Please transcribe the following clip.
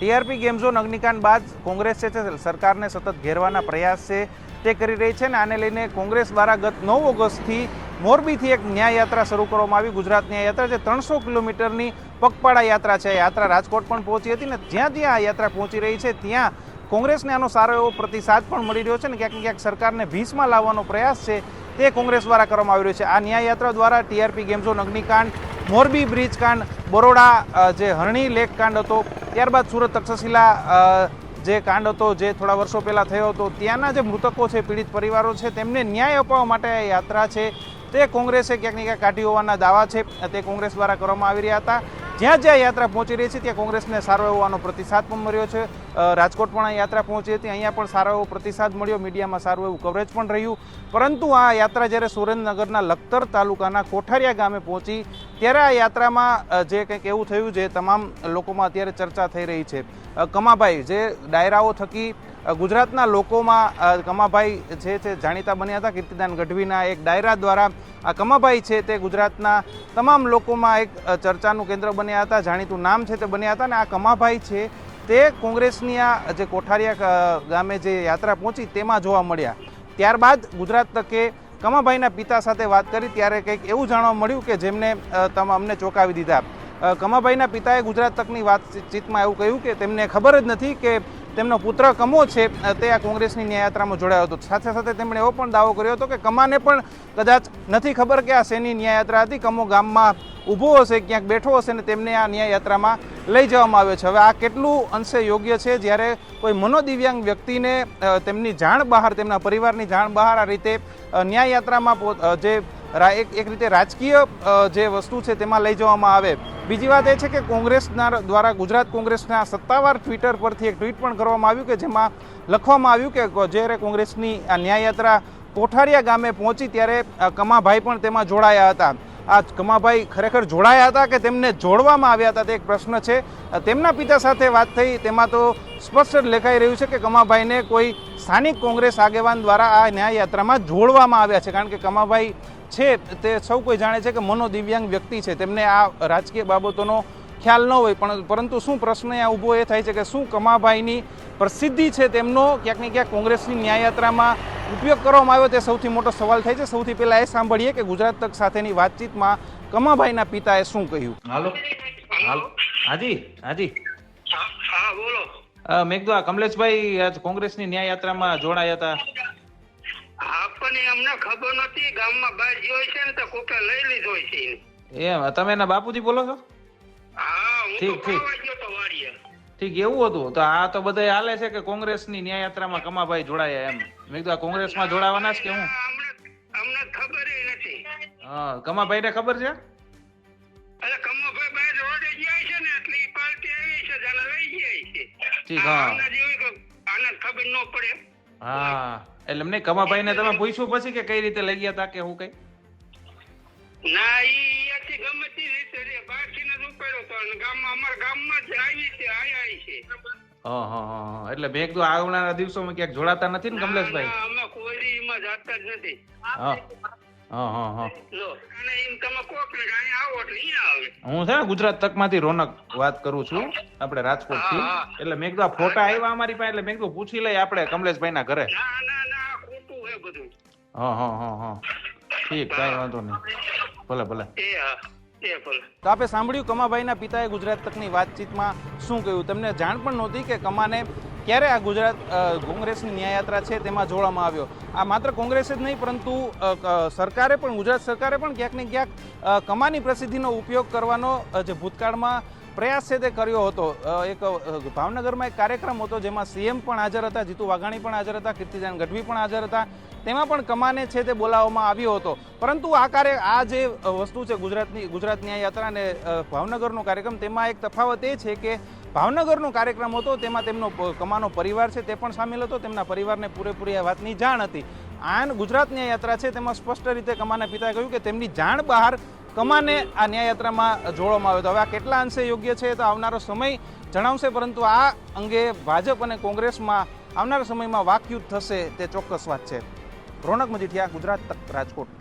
TRP game zone અગ્નિકાંડ બાદ કોંગ્રેસ છે તે સરકારને સતત ઘેરવાના પ્રયાસ છે તે કરી રહી છે ને આને લઈને કોંગ્રેસ દ્વારા ગત નવ ઓગસ્ટથી મોરબીથી એક ન્યાય યાત્રા શરૂ કરવામાં આવી. ગુજરાત ન્યાયયાત્રા જે ત્રણસો કિલોમીટરની પગપાળા યાત્રા છે. યાત્રા રાજકોટ પણ પહોંચી હતી ને જ્યાં જ્યાં આ યાત્રા પહોંચી રહી છે, ત્યાં કોંગ્રેસને આનો સારો એવો પ્રતિસાદ પણ મળી રહ્યો છે ને ક્યાંક ક્યાંક સરકારને ભીસમાં લાવવાનો પ્રયાસ છે તે કોંગ્રેસ દ્વારા કરવામાં આવી રહ્યો છે. આ ન્યાય યાત્રા દ્વારા ટીઆરપી ગેમ ઝોન અગ્નિકાંડ મોરબી બ્રિજ કાંડ, બરોડા જે હરણી લેક કાંડ હતો, ત્યારબાદ સુરત તક્ષશિલા જે કાંડ હતો, જે થોડા વર્ષો પહેલાં થયો હતો, ત્યાંના જે મૃતકો છે, પીડિત પરિવારો છે, તેમને ન્યાય અપાવવા માટે યાત્રા છે. તે કોંગ્રેસે ક્યાંક ને ક્યાંક કાઢી હોવાના દાવા છે. તે કોંગ્રેસ દ્વારા કરવામાં આવી રહ્યા હતા. જ્યાં જ્યાં યાત્રા પહોંચી રહી છે, ત્યાં કોંગ્રેસને સારો એવો આનો પ્રતિસાદ પણ મળ્યો છે. રાજકોટ પણ આ યાત્રા પહોંચી હતી, અહીંયા પણ સારો એવો પ્રતિસાદ મળ્યો, મીડિયામાં સારું એવું કવરેજ પણ રહ્યું. પરંતુ આ યાત્રા જ્યારે સુરેન્દ્રનગરના લખતર તાલુકાના કોઠારિયા ગામે પહોંચી, ત્યારે આ યાત્રામાં જે કંઈક એવું થયું જે તમામ લોકોમાં અત્યારે ચર્ચા થઈ રહી છે. કમાભાઈ, જે ડાયરાઓ થકી ગુજરાતના લોકોમાં કમાભાઈ જે છે, જાણીતા બન્યા હતા, કીર્તિદાન ગઢવીના એક ડાયરા દ્વારા આ કમાભાઈ છે તે ગુજરાતના તમામ લોકોમાં એક ચર્ચાનું કેન્દ્ર બન્યા હતા, જાણીતું નામ છે તે બન્યા હતા અને આ કમાભાઈ છે તે કોંગ્રેસની આ જે કોઠારિયા ગામે જે યાત્રા પહોંચી તેમાં જોવા મળ્યા. ત્યારબાદ ગુજરાત તકે કમાભાઈના પિતા સાથે વાત કરી, ત્યારે કંઈક એવું જાણવા મળ્યું કે જેમને તમે, અમને ચોંકાવી દીધા. કમાભાઈના પિતાએ ગુજરાત તકની વાતચીતમાં એવું કહ્યું કે તેમને ખબર જ નથી કે તેમનો પુત્ર કમો છે તે આ કોંગ્રેસની ન્યાયયાત્રામાં જોડાયો હતો. સાથે સાથે તેમણે એવો પણ દાવો કર્યો હતો કે કમાને પણ કદાચ નથી ખબર કે આ શેની ન્યાયયાત્રા હતી. કમો ગામમાં ઊભો હશે, ક્યાંક બેઠો હશે ને તેમને આ ન્યાયયાત્રામાં લઈ જવામાં આવ્યો છે. હવે આ કેટલું અંશે યોગ્ય છે? જ્યારે કોઈ મનોદિવ્યાંગ વ્યક્તિને તેમની જાણ બહાર, તેમના પરિવારની જાણ બહાર આ રીતે ન્યાયયાત્રામાં જે એક એક રીતે રાજકીય જે વસ્તુ છે તેમાં લઈ જવામાં આવે. બીજી વાત એ છે કે કોંગ્રેસના દ્વારા ગુજરાત કોંગ્રેસના સત્તાવાર ટ્વિટર પરથી એક ટ્વીટ પણ કરવામાં આવ્યું કે જેમાં લખવામાં આવ્યું કે જ્યારે કોંગ્રેસની આ ન્યાયયાત્રા કોઠારિયા ગામે પહોંચી ત્યારે કમાભાઈ પણ તેમાં જોડાયા હતા. આ કમાભાઈ ખરેખર જોડાયા હતા કે તેમને જોડવામાં આવ્યા હતા તે એક પ્રશ્ન છે. તેમના પિતા સાથે વાત થઈ, તેમાં તો સ્પષ્ટ લેખાઈ રહ્યું છે કે કમાભાઈને કોઈ સ્થાનિક કોંગ્રેસ આગેવાન દ્વારા આ ન્યાયયાત્રામાં જોડવામાં આવ્યા છે. કારણ કે કમાભાઈ છે તે સૌ કોઈ જાણે છે કે મનોદિવ્યાંગ વ્યક્તિ છે. તેમને આ રાજકીય બાબતોનો ખ્યાલ ન હોય પણ પરંતુ શું પ્રશ્ન અહીંયા ઊભો એ થાય છે કે શું કમાભાઈની પ્રસિદ્ધિ છે તેમનો? ક્યાંક ને ક્યાંક કોંગ્રેસની ન્યાયયાત્રામાં ઉપયોગ કરવામાં આવ્યો. તે સૌથી મોટો સવાલ થાય છે. સૌથી પહેલાં એ સાંભળીએ કે ગુજરાત તક સાથેની વાતચીતમાં કમાભાઈના પિતાએ શું કહ્યું? હાલો. હાલો હાજી હાજી. હા હા બોલો. મેં કીધું આ કમલેશભાઈ કોંગ્રેસની ન્યાયયાત્રામાં જોડાયા હતા. આપણને અમને ખબર નથી ગામમાં બહાર હોય છે ને તો કોકે લઈ લીધો છે. એમ તમે એના બાપુજી બોલો છો? હા તો ઠીક, ઠીક. ગયો ઠીક એવું હતું. તો આ તો બધા હાલે છે કે કોંગ્રેસની ન્યાયયાત્રામાં કમાભાઈ જોડાયા એમ. મેં કીધું આ કોંગ્રેસમાં જોડાવાના છે કે હું? અમને ખબર નથી. હા કમાભાઈને ખબર છે? અરે કમાભાઈ બહાર રોડે જાય છે ને એટલે ઈ પાર્ટી આવી છે તેને લઈ જાય છે ઠીક, હા. આના ખબર ન પડે. હા. એટલે મને કમાભાઈ ને તમે પૂછ્યું પછી કે કઈ રીતે લઈ ગયા તા કે હું કઈ? ના ઈ આથી ગમે તે રીતે રે. બહારથી જ ઉપાડ્યો તો. અને ગામમાં અમારા ગામમાં જ આવી છે આયા આઈ છે. હા હા હા હા. એટલે મેં કીધું આવનારા દિવસોમાં ક્યાંક જોડાતા નથી ને કમલેશભાઈ? અમે કોઈ એમાં જાતા જ નથી. હા. હા હા હા. લો અને એમ તમે કોક ને કે અહીંયા આવો એટલે અહીંયા આવે. હું છે ને ગુજરાત તકમાંથી રોનક વાત કરું છું. આપણે રાજકોટથી. એટલે મેં કીધું આ ફોટા આવ્યા અમારી પાસે એટલે મેં કીધું પૂછી લઈએ આપણે કમલેશભાઈ ના ઘરે. ના ના ના ખોટું હા હા હા હા. ઠીક કાંઈ વાંધો નહીં. ભલે ભલે. તો આપણે સાંભળ્યું કમાભાઈના પિતાએ ગુજરાત તકની વાતચીતમાં શું કહ્યું? તમને જાણ પણ નહોતી કે કમાને ક્યારે આ ગુજરાત કોંગ્રેસની ન્યાયયાત્રા છે તેમાં જોડવામાં આવ્યો? આ માત્ર કોંગ્રેસ જ નહીં, પરંતુ સરકારે પણ, ગુજરાત સરકારે પણ ક્યાંક ને ક્યાંક કમાની પ્રસિદ્ધિનો ઉપયોગ કરવાનો જે ભૂતકાળમાં પ્રયાસ છે તે કર્યો હતો. એક ભાવનગરમાં એક કાર્યક્રમ હતો જેમાં સીએમ પણ હાજર હતા, જીતુ વાઘાણી પણ હાજર હતા કીર્તિદાન ગઢવી પણ હાજર હતા. તેમાં પણ કમાને છે તે બોલાવવામાં આવ્યો હતો. પરંતુ આ કાર્ય, આ જે વસ્તુ છે ગુજરાતની, ગુજરાત ન્યાય યાત્રા અને ભાવનગરનો કાર્યક્રમ, તેમાં એક તફાવત એ છે કે ભાવનગરનો કાર્યક્રમ હતો, તેમાં તેમનો કમાનો પરિવાર છે, તે પણ સામેલ હતો, તેમના પરિવારને પૂરેપૂરી આ વાતની જાણ હતી. આન ગુજરાત યાત્રા છે, તેમાં સ્પષ્ટ રીતે કમાના પિતાએ કહ્યું કે તેમની જાણ બહાર કમાને આ ન્યાયયાત્રામાં જોડવામાં આવ્યો હતો. હવે આ કેટલા અંશે યોગ્ય છે, તો આવનારો સમય જણાવશે, પરંતુ આ અંગે ભાજપ અને કોંગ્રેસમાં આવનારા સમયમાં વાકયુદ્ધ થશે, તે ચોક્કસ વાત છે. રોનક મજીઠિયા, ગુજરાત તક રાજકોટ.